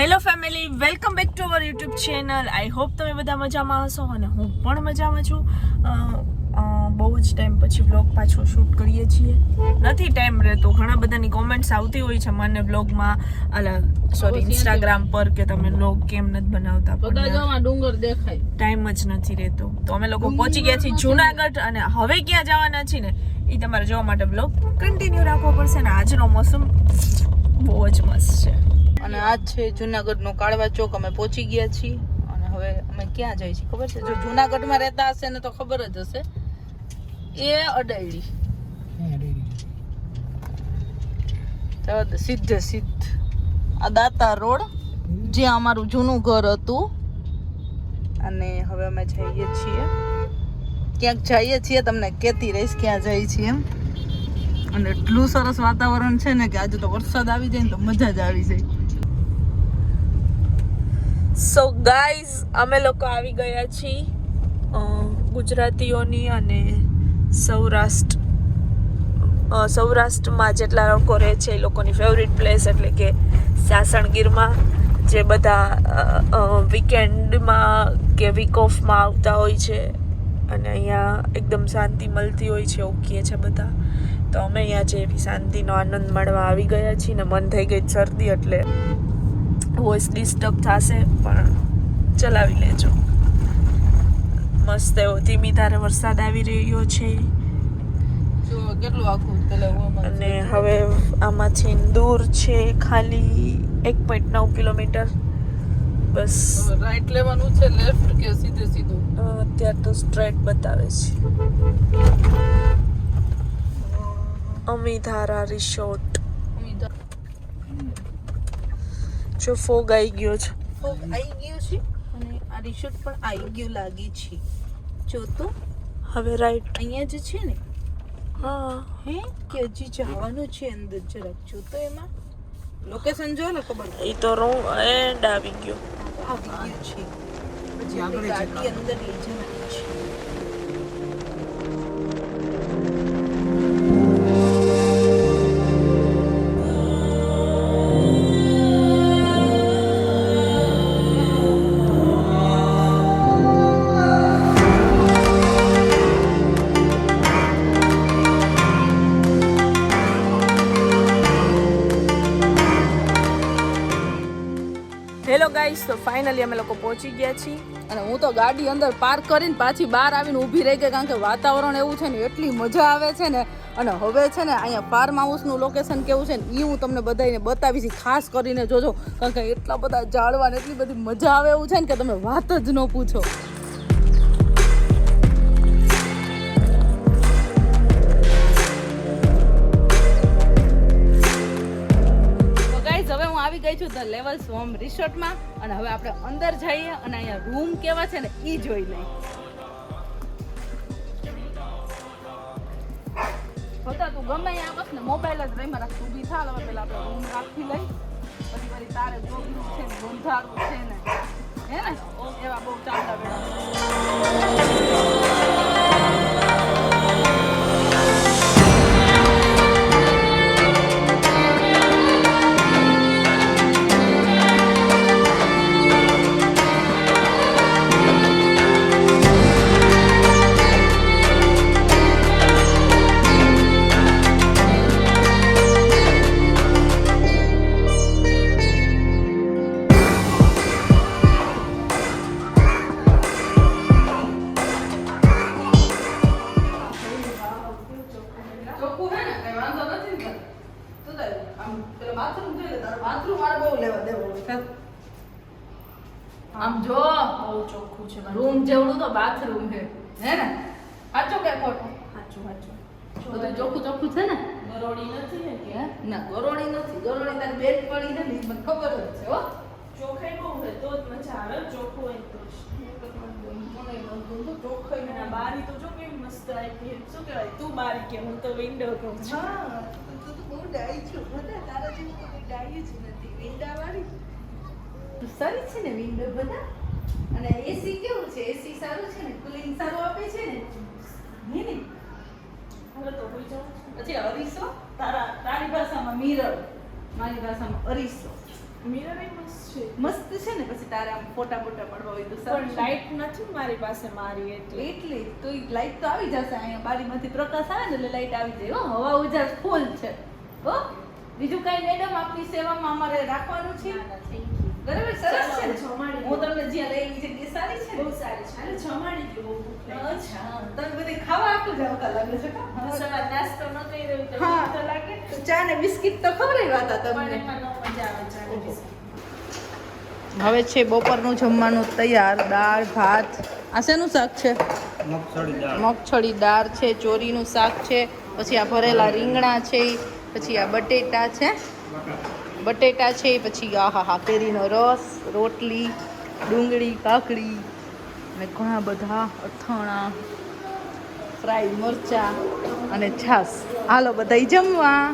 Hello family welcome back to our YouTube channel I hope તમે બધા મજામાં હશો અને હું પણ મજામાં છું. બહુ જ ટાઈમ પછી વ્લોગ પાછો શૂટ કરીએ છીએ. નથી ટાઈમ રહેતો. ઘણા બધાની કોમેન્ટ્સ આવતી હોય છે મને બ્લોગમાં અલા સોરી ઇન્સ્ટાગ્રામ પર કે તમે વ્લોગ કેમ નથી બનાવતા ડુંગર દેખાય. ટાઈમ જ નથી રહેતો. તો અમે લોકો પહોંચી ગયા છીએ જુનાગઢ અને હવે ક્યાં જવાના છીએ ને એ તમારે જોવા માટે બ્લોગ કન્ટિન્યુ રાખવો પડશે ને. આજનો મોસમ બહુ જ મસ્ત છે. અને આજ છે જુનાગઢ નો કાળવા ચોક, અમે પહોંચી ગયા છીએ. અને હવે અમે ક્યાં જઈએ છીએ ખબર છે? જો જુનાગઢમાં રહેતા હશે ને તો ખબર જ હશે. એ અડાયડી. તો સીધે સીધ આ દાતા રોડ જ્યાં અમારું જૂનું ઘર હતું. અને હવે અમે જઈએ છીએ. ક્યાંક જઈએ છીએ, તમને કહેતી રહીશ ક્યાં જઈએ છીએ એમ. અને એટલું સરસ વાતાવરણ છે ને કે આજે તો વરસાદ આવી જાય ને તો મજા જ આવી જાય. સો ગાઈઝ અમે લોકો આવી ગયા છીએ ગુજરાતીઓની અને સૌરાષ્ટ્ર સૌરાષ્ટ્રમાં જેટલા લોકો રહે છે એ લોકોની ફેવરિટ પ્લેસ એટલે કે સાસણગીરમાં, જે બધા વીકેન્ડમાં કે વીક ઓફમાં આવતા હોય છે અને અહીંયા એકદમ શાંતિ મળતી હોય છે કહે છે બધા. તો અમે અહીંયા જે એવી શાંતિનો આનંદ માણવા આવી ગયા છીએ ને મન થઈ ગઈ શરદી એટલે. વોઇસ ડિસ્ટર્બ થશે પણ ચલાવી લેજો. મસ્ત એવો ધીમી ધારે વરસાદ આવી રહ્યો છે. અને હવે આમાંથી દૂર છે ખાલી એક પોઈન્ટ નવ કિલોમીટર. બસ. રાઈટ લેવાનું છે લેફ્ટ કે સીધે સીધું? અત્યારે તો સ્ટ્રેટ બતાવે છે. અમીધારા રિસોર્ટ જો ફોગ આવી ગયો છે? ફોગ આવી ગયો છે અને આ રિસોર્ટ પણ આવી ગયું લાગે છે. જો તો હવે રાઈટ અહીંયા જ છે ને? હા. હે? કે હજી જવાનું છે અંદર જરાક. જો તો એમાં લોકેશન જો ને ખબર? એ તો રો એ આવી ગયો. આવી ગયો છે. પછી આગળ ગાડી અંદર લઈ જવાની છે. ફાઇનલી અમે લોકો પહોંચી ગયા છીએ. અને હું તો ગાડી અંદર પાર્ક કરીને પાછી બહાર આવીને ઊભી રહી ગઈ, કારણ કે વાતાવરણ એવું છે ને, એટલી મજા આવે છે ને. અને હવે છે ને, અહીંયા ફાર્મ હાઉસનું લોકેશન કેવું છે ને એ હું તમને બધાને બતાવી બતાવીશ ખાસ કરીને જોજો, કારણ કે એટલા બધા જાળવાને એટલી બધી મજા આવે એવું છે ને, કે તમે વાત જ ન પૂછો. છું ધ લેવલ હોમ રિસોર્ટમાં અને હવે આપણે અંદર જઈએ અને અહીંયા રૂમ કેવા છે ને એ જોઈ લઈએ. હોતા તું ગમે અહીંયા બસ ને મોબાઈલ જ રહી મારા ઊભી થાલ હવે પેલા આપણે રૂમ રાખી લઈ. પછી મારી તારે જોગનું છે ને ગોંધારું છે ને. હે ને? એવા બહુ ચાલતા વેળા આમ જો. બહુ ચોખ્ખું છે રૂમ જેવડું તો બાથરૂમ છે. હે ને? સાચો કે ખોટો? સાચું સાચું. બધું ચોખ્ખું ચોખ્ખું છે ને? ગરોળી નથી ને કે? ના ગરોળી નથી. ગરોળી તારી બેટ પડી ને મને ખબર જ છે હો. ચોખાઈ બહુ હોય તો જ મજા આવે. ચોખ્ખું હોય તો તો બારી તો જો કેવી મસ્ત આવી શું કહેવાય? તું બારી કે હું તો વિન્ડો કહું છું. હા તું તો બહુ ડાઈ છું. બધા તારા જેવું કોઈ ડાઈ જ નથી. વિન્ડા વાળી સારી છે ને વિન્ડો બધા? અને એસી કેવું છે? એસી સારું છે ને? કુલિંગ સારું આપે છે ને? હે ને? હવે તો હોઈ જાઉં પછી અરીસો? તારા તારી ભાષામાં મિરર મારી ભાષામાં અરીસો. મિરર મસ્ત છે. મસ્ત છે ને? પછી તારા આમ ફોટા બોટા પડવા હોય તો પણ સારું છે. લાઈટ નથી મારી પાસે મારી એટલે? એટલે તો લાઈટ તો આવી જશે. અહીંયા બારીમાંથી પ્રકાશ આવે ને એટલે લાઈટ આવી જાય. હો હવા ઉજાસ ફૂલ છે. હો? બીજું કઈ મેડમ આપની સેવામાં અમારે રાખવાનું છે? બરાબર સરસ છે? જમાડી હું તમને જ્યાં લઈ ગઈ જગ્યા સારી છે બહુ સારી છે. અને જમાડી દો બહુ ભૂખ અચ્છા તમે બધી ખાવા આખું જ આવતા લાગે છે કા? સવાર નાસ્તો ન કરી રહ્યું તો હા. તો લાગે ચા ને બિસ્કિટ તો હતા પણ તમને એમાં મજા આવે ચા ને બિસ્કિટ. હવે છે બપોરનું જમવાનું તૈયાર દાળ ભાત. આ શેનું શાક છે? મગછળી દાળ. છે ચોરીનું શાક છે પછી આ ભરેલા રીંગણા છે પછી આ બટેટા છે. બટેટા છે, પછી આહા હા કેરીનો રસ, રોટલી, ડુંગળી, કાકડી અને ઘણા બધા અથાણા, ફ્રાય મરચા અને છાસ હાલો બધા જમવા.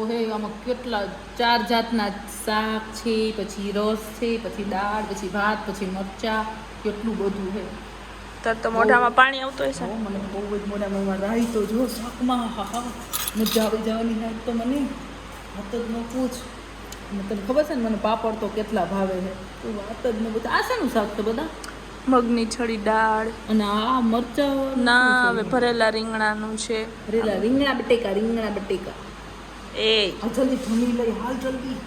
ઓહે આમાં કેટલા, ચાર જાતના શાક છે, પછી રસ છે, પછી દાળ, પછી ભાત, પછી મરચા, કેટલું બધું છે તાર તો મોઢામાં પાણી આવતું હશે. મને બહુ જ મોઢામાં રાઈ તો જો શાકમાં હા હા. મજા આવી જવાની હાથ તો મને. વાત જ ન પૂછ. તને ખબર છે ને મને પાપડ તો કેટલા ભાવે છે. તો વાત જ ન બધા આ શેનું શાક તો બધા? મગની છડી દાળ. અને આ મરચા ના હવે ભરેલા રીંગણાનું છે. ભરેલા રીંગણા બટેકા રીંગણા બટેકા. એ. જલ્દી જમી લઈ હાલ જલ્દી.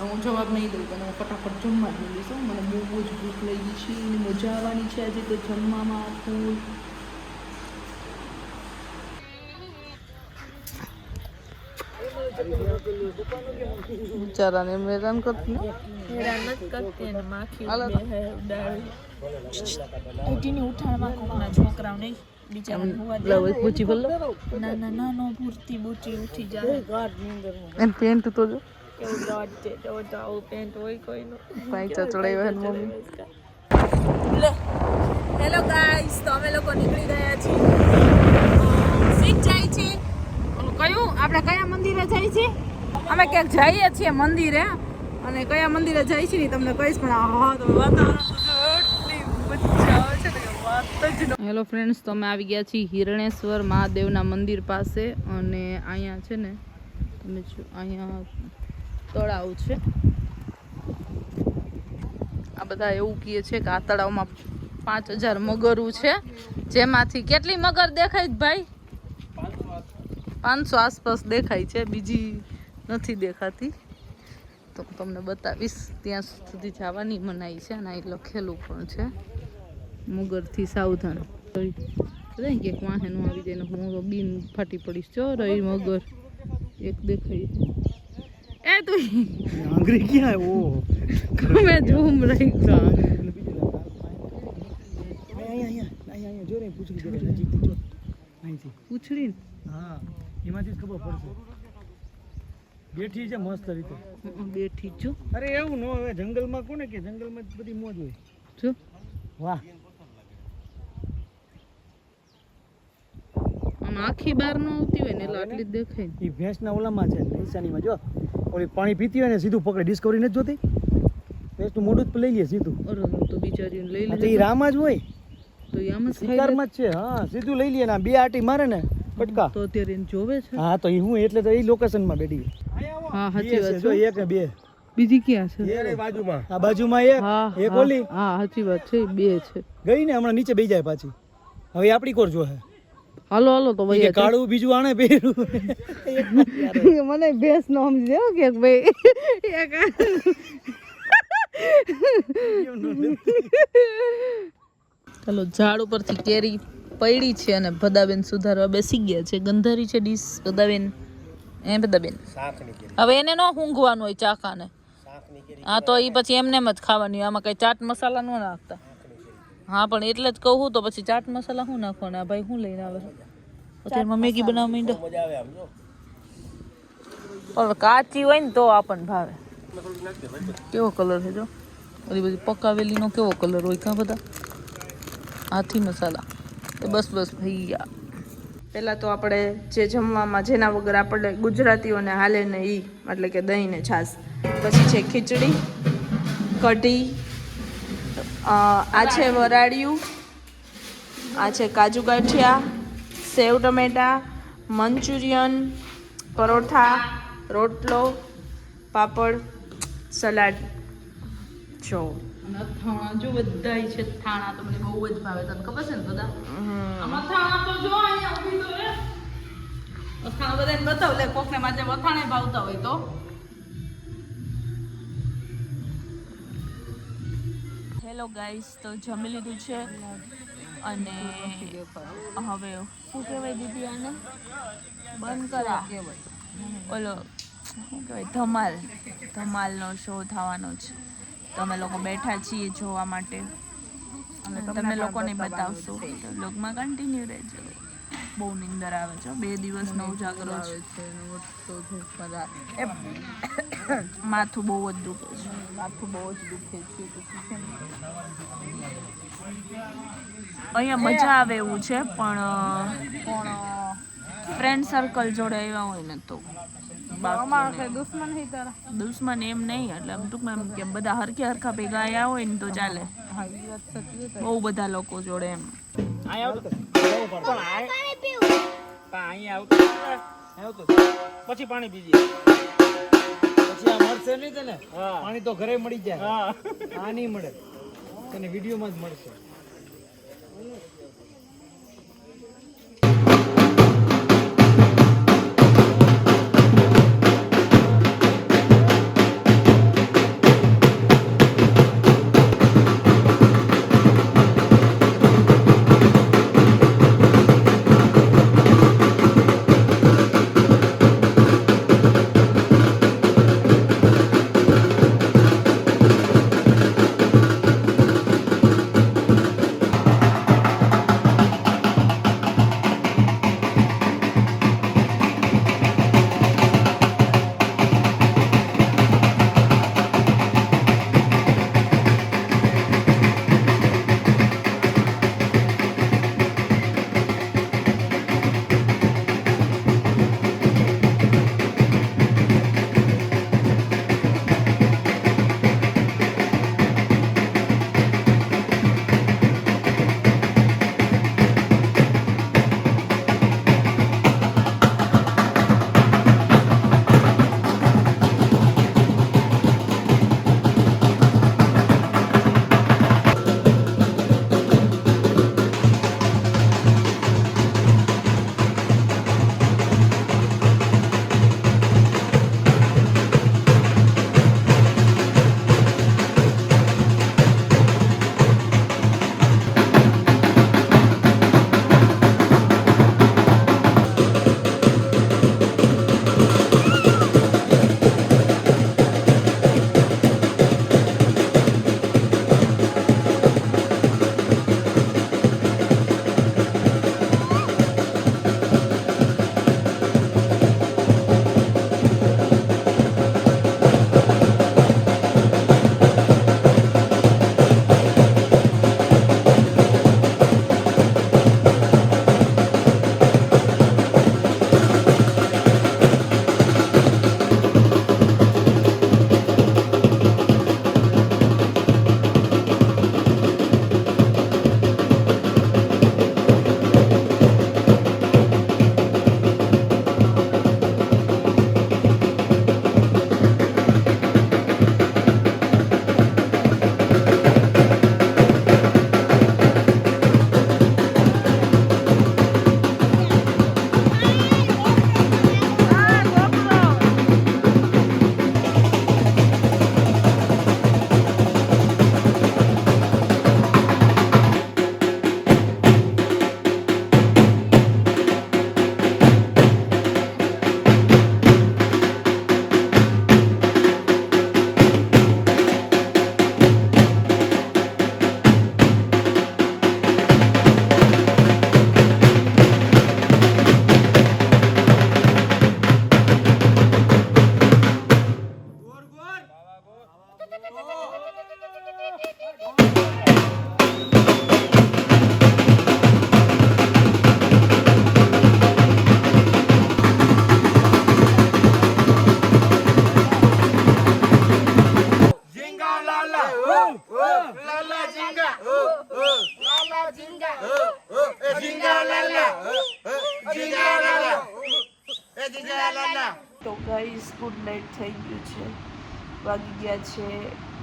હું જવાબ નહીં દઉં પણ હું ફટાફટ જમવા જ લઈશ મને બહુ જ ભૂખ લાગી છે અને મજા આવવાની છે આજે તો જમવામાં ફૂલ. બિચારાને મેદાન કરતી હેરાન કરતી અને માખી ઉઠીને ઉઠાડવા કોકના છોકરાઓ નહીં બીજા ના ના ના નો પૂરતી બુટી ઉઠી જાય એન પેન્ટ તો જો. કેવું દોડ છે. તો તો આવું પેન્ટ હોય કોઈનું પાંચા ચડાવ્યા હે ને મમ્મી? લે. હેલો ગાઈસ તો અમે લોકો નીકળી ગયા છીએ. સીટ જાય છે. કયું? આપણે કયા મંદિરે જાય છે? અમે ક્યાંક જઈએ છીએ મંદિરે. અને કયા મંદિરે જાય છે ને તમને કહીશ પણ હા તો વાતાવરણ હેલો ફ્રેન્ડ્સ તો અમે આવી ગયા છીએ હિરણેશ્વર મહાદેવના મંદિર પાસે. અને અહીંયા છે ને તમે જો અહીંયા તળાવ છે. આ બધા એવું કહે છે કે આ તળાવમાં પાંચ હજાર મગરું છે. જેમાંથી કેટલી મગર દેખાય ભાઈ? પાંચસો આસપાસ દેખાય છે. બીજી નથી દેખાતી. તો હું તમને બતાવીશ. ત્યાં સુધી જવાની મનાઈ છે અને અહીં લખેલું પણ છે. મગરથી સાવધાન. કે વાહે આવી જાય હું બીન ફાટી પડીશ. ચો રહી મગર. એક દેખાય. એ તું આંગળી ક્યાં ઓ. ગમે ઝૂમ રહી તો. પૂછડી જો. પૂછડી હા એમાંથી ખબર પડશે. બેઠી છે મસ્ત રીતે. બેઠી છું. અરે એવું ન હવે જંગલમાં કોને કે? જંગલમાં બધી મોજ હોય. જો. વાહ. આમ આખી બાર ન આવતી હોય ને એટલે આટલી જ દેખાય. એ ભેંસના ઓલામાં છે નિશાનીમાં જો. ઓલી પાણી પીતી હોય ને સીધું પકડે. ડિસ્કવરી નથી જોતી? ભેંસનું મોઢું જ લઈ લે સીધું. તો બિચારીને લઈ લે એ રામ જ હોય. તો એ આમ જ શિકારમાં જ છે. હા સીધું લઈ લે ને બે આટી મારે ને પટકા તો અત્યારે એને જોવે છે. હા તો એ હું એટલે તો એ લોકેશનમાં બેઠી. હા સાચી છે વાત જો છે. એક ને બે. બીજી ક્યાં છે? બાજુમાં. આ બાજુમાં એક હા એક ઓલી. હા સાચી વાત છે બે છે. ગઈ ને હમણાં નીચે બેસી જાય પાછી. હવે એ આપણી કોર જો હે હાલો હાલો તો ભાઈ કાળું બીજું આણે પહેર્યું. મને ભેંસ નો સમજી દેવો કે ભાઈ. એક ચાલો ઝાડ ઉપરથી કેરી પડી છે અને ભદાબેન સુધારવા બેસી ગયા છે. ગંધારી છે ડીશ ભદાબેન. એ ભદાબેન? હવે એને ન ઊંઘવાનું હોય ચાકાને હા તો એ પછી એમને એમ જ ખાવાની આમાં કઈ ચાટ મસાલા ન નાખતા. હા પણ એટલે જ કહું તો પછી ચાટ મસાલા શું નાખવાના? આ ભાઈ શું લઈને આવે અત્યારમાં મેગી બનાવવા માંડ્યા પણ કાચી હોય ને તો આપણને ભાવે. કેવો કલર છે જો? ઓલી બધી પકાવેલીનો કેવો કલર હોય કાં બધા? હાથી મસાલા. એ બસ બસ ભૈયા પહેલાં તો આપણે જે જમવામાં જેના વગર આપણે ગુજરાતીઓને હાલે ને એ એટલે કે દહીં ને છાશ. પછી છે ખીચડી કઢી આ છે વરાળિયું આ છે કાજુ ગાંઠિયા સેવ ટમેટા મંચુરિયન પરોઠા રોટલો પાપડ સલાડ. જો. અથાણા જો બધાય છે થાણા તો મને બહુ જ ભાવે. તમને ખબર છે ને બધા? આમાં અથાણા તો જો અહીંયા ઊભી તો અથાણા બધાને બતાવ. લે કોકને માથે અથાણે ભાવતા હોય તો. હેલો ગાઈસ તો જમી લીધું છે અને હવે શું કહેવાય દીદી આને? બંધ કરા. ઓલો શું કહેવાય ધમાલ. ધમાલનો શો થવાનો છે. તમે લોકો બેઠા છીએ જોવા માટે. અને તમે લોકોને બતાવશો. લોકમાં કન્ટિન્યુ રહેજો. બહુ નીંદર આવે છે બે દિવસનો ઉજાગરો છે માથું બહુ જ દુખે છે. માથું બહુ જ દુખે છે અહીંયા મજા આવે એવું છે પણ પણ ફ્રેન્ડ સર્કલ જોડે આવ્યા હોય ને તો. દુશ્મન હી તારા. દુશ્મન એમ નહીં એટલે ટૂંકમાં એમ કે બધા હરખે હરખા ભેગા આવ્યા હોય ને તો ચાલે. બહુ બધા લોકો જોડે એમ. પછી પાણી પીજે. પછી આ મળશે નહીં તને? પાણી તો ઘરે મળી જાય. આ નહીં મળે. તને વિડીયોમાં જ મળશે.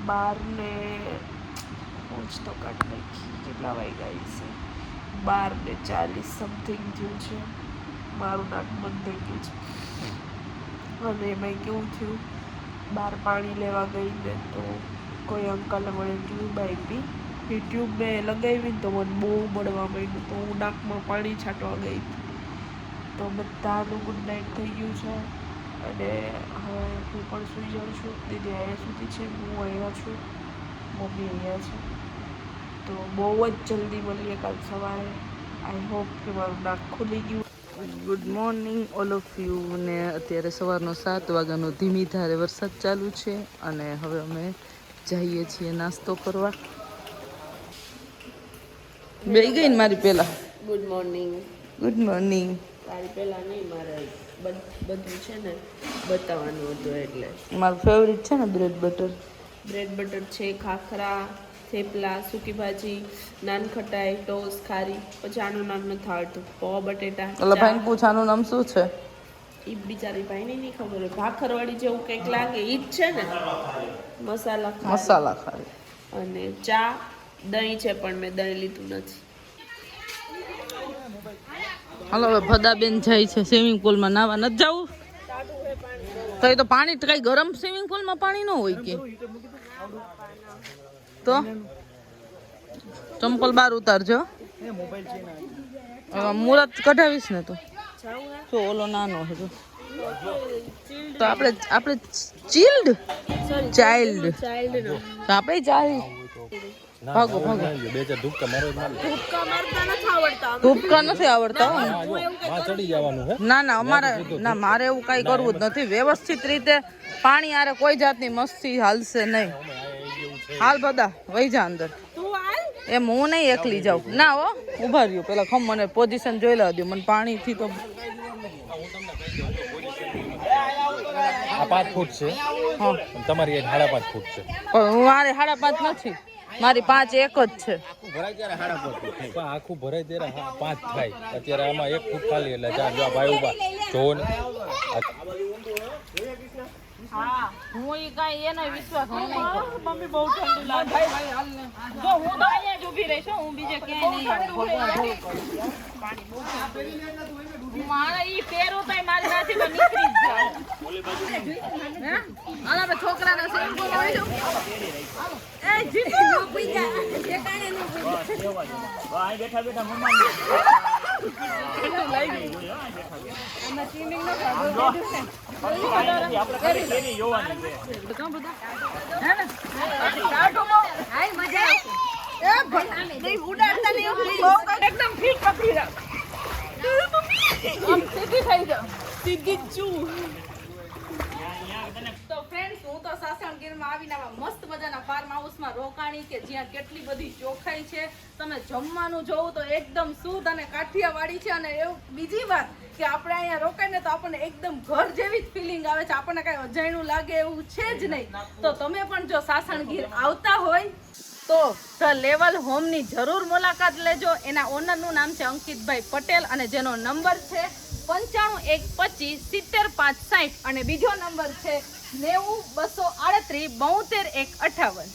બાર ને પહોંચ તો કાઢ નાખી કેટલા વાગ્યા છે. બાર ને ચાલીસ સમથિંગ થયું છે. મારું નાક બંધ થઈ ગયું છે. અને એમાં કેવું થયું, બહાર પાણી લેવા ગઈ ને તો કોઈ અંકલે મને ટ્યુબ આપી એ ટ્યુબ મેં લગાવી તો મને બહુ મળવા માંડ્યું. તો હું નાકમાં પાણી છાંટવા ગઈ. તો બધાનું ગુડ નાઇટ થઈ ગયું છે. અને હવે હું પણ સૂઈ જાઉં છું. દીદી અહીંયા સુધી છે હું અહીંયા છું. મમ્મી અહીંયા છે. તો બહુ જ જલ્દી મળીએ કાલ સવારે. આઈ હોપ કે મારું નાક ખુલી ગયું. Good morning all of you ને અત્યારે સવારનો સાત વાગ્યાનો ધીમી ધારે વરસાદ ચાલુ છે અને હવે અમે જઈએ છીએ નાસ્તો કરવા. બે ગઈ ને મારી પહેલાં? ગુડ મોર્નિંગ ગુડ મોર્નિંગ તારી પહેલાં નહીં મારે બધું છે ને બતાવવાનું હતું એટલે. મારું ફેવરિટ છે ને બ્રેડ બટર બ્રેડ બટર છે ખાખરા થેપલા સૂકી ભાજી નાન ખટાઈ ટોસ ખારી. પછી આનું નામ નથી આવડતું. પો બટેટા એટલે ભાઈ પૂછાનું નામ શું છે? એ બિચારી ભાઈને નહીં ખબર હોય. ભાખરવાળી જેવું કંઈક લાગે એ જ છે ને. મસાલા મસાલા ખાલી અને ચા દહીં છે પણ મેં દહીં લીધું નથી. હાલો હવે ભદાબેન જાય છે સ્વિમિંગ પુલમાં નાવા નથી જવું. તો એ તો પાણી કઈ ગરમ સ્વિમિંગ પુલમાં પાણી ન હોય કે. તો? ચંપલ બાર ઉતારજો. મુરત કઢાવીશ ને તો. તો ઓલો નાનો છે જો. તો આપણે આપણે ચિલ્ડ ચાઇલ્ડ ચાઇલ્ડ તો આપણે ચાઇલ્ડ ભાગો ભાગો. બે ચાર ધુપકા મારો ધુપકા મારતા નથી આવડતા ધુપકા નથી આવડતા? હો. ચડી જવાનું હે. ના ના અમારે ના મારે એવું કઈ કરવું જ નથી. વ્યવસ્થિત રીતે પાણી આરે કોઈ જાતની મસ્તી હાલશે નહીં. હાલ બધા વહી જા અંદર. તું એમ હું નહીં એકલી જાઉં. ના હો ઊભા રહ્યો. પેલા ખમ મને પોઝિશન જોઈ લેવા દો. મને પાણીથી તો આ પાંચ ફૂટ છે. તમારી સાડા પાંચ ફૂટ છે. પણ હું મારે સાડા પાંચ નથી. મારી પાંચ એક જ છે. પણ આખું ભરાય ત્યારે હા પાંચ થાય. અત્યારે આમાં એક ફૂટ ખાલી એટલે ચાર જો ભાઈ ઊભા જો ને. હું એ કાંઈ એનો વિશ્વાસ હું નહીં મમ્મી બહુ ઠંડુ લાગે. જો હું તો અહીંયા જ ઊભી રહીશ હું બીજે ક્યાંય નહીં. મારે ઈ પહેરું તો મારી નાથી તો નીકળી જ છોકરાને હોય એવું બહુ કંઈક એકદમ ફીટ પકડી રાખ. સીધી થઈ જાઓ. સીધી. તો ફ્રેન્ડ્સ હું તો સાસણગીરમાં આવીને આવા મસ્ત મજાના ફાર્મ હાઉસમાં રોકાણી કે જ્યાં કેટલી બધી ચોખાઈ છે, તમે જમવાનું જોવું તો એકદમ શુદ્ધ અને કાઠિયાવાડી છે. અને એવું બીજી વાત કે આપણે અહીંયા રોકાઈને તો આપણને એકદમ ઘર જેવી જ ફિલિંગ આવે છે. આપણને કાંઈ અજાણ્યું લાગે એવું છે જ નહીં. તો તમે પણ જો સાસણગીર આવતા હોય તો ધ લેવલ હોમની જરૂર મુલાકાત લેજો. એના ઓનરનું નામ છે અંકિતભાઈ પટેલ અને જેનો નંબર છે પંચાણું એક પચીસ સિત્તેર પાંચ સાઠ. અને બીજો નંબર છે નેવું બસો આડત્રીસ બોતેર એક અઠાવન.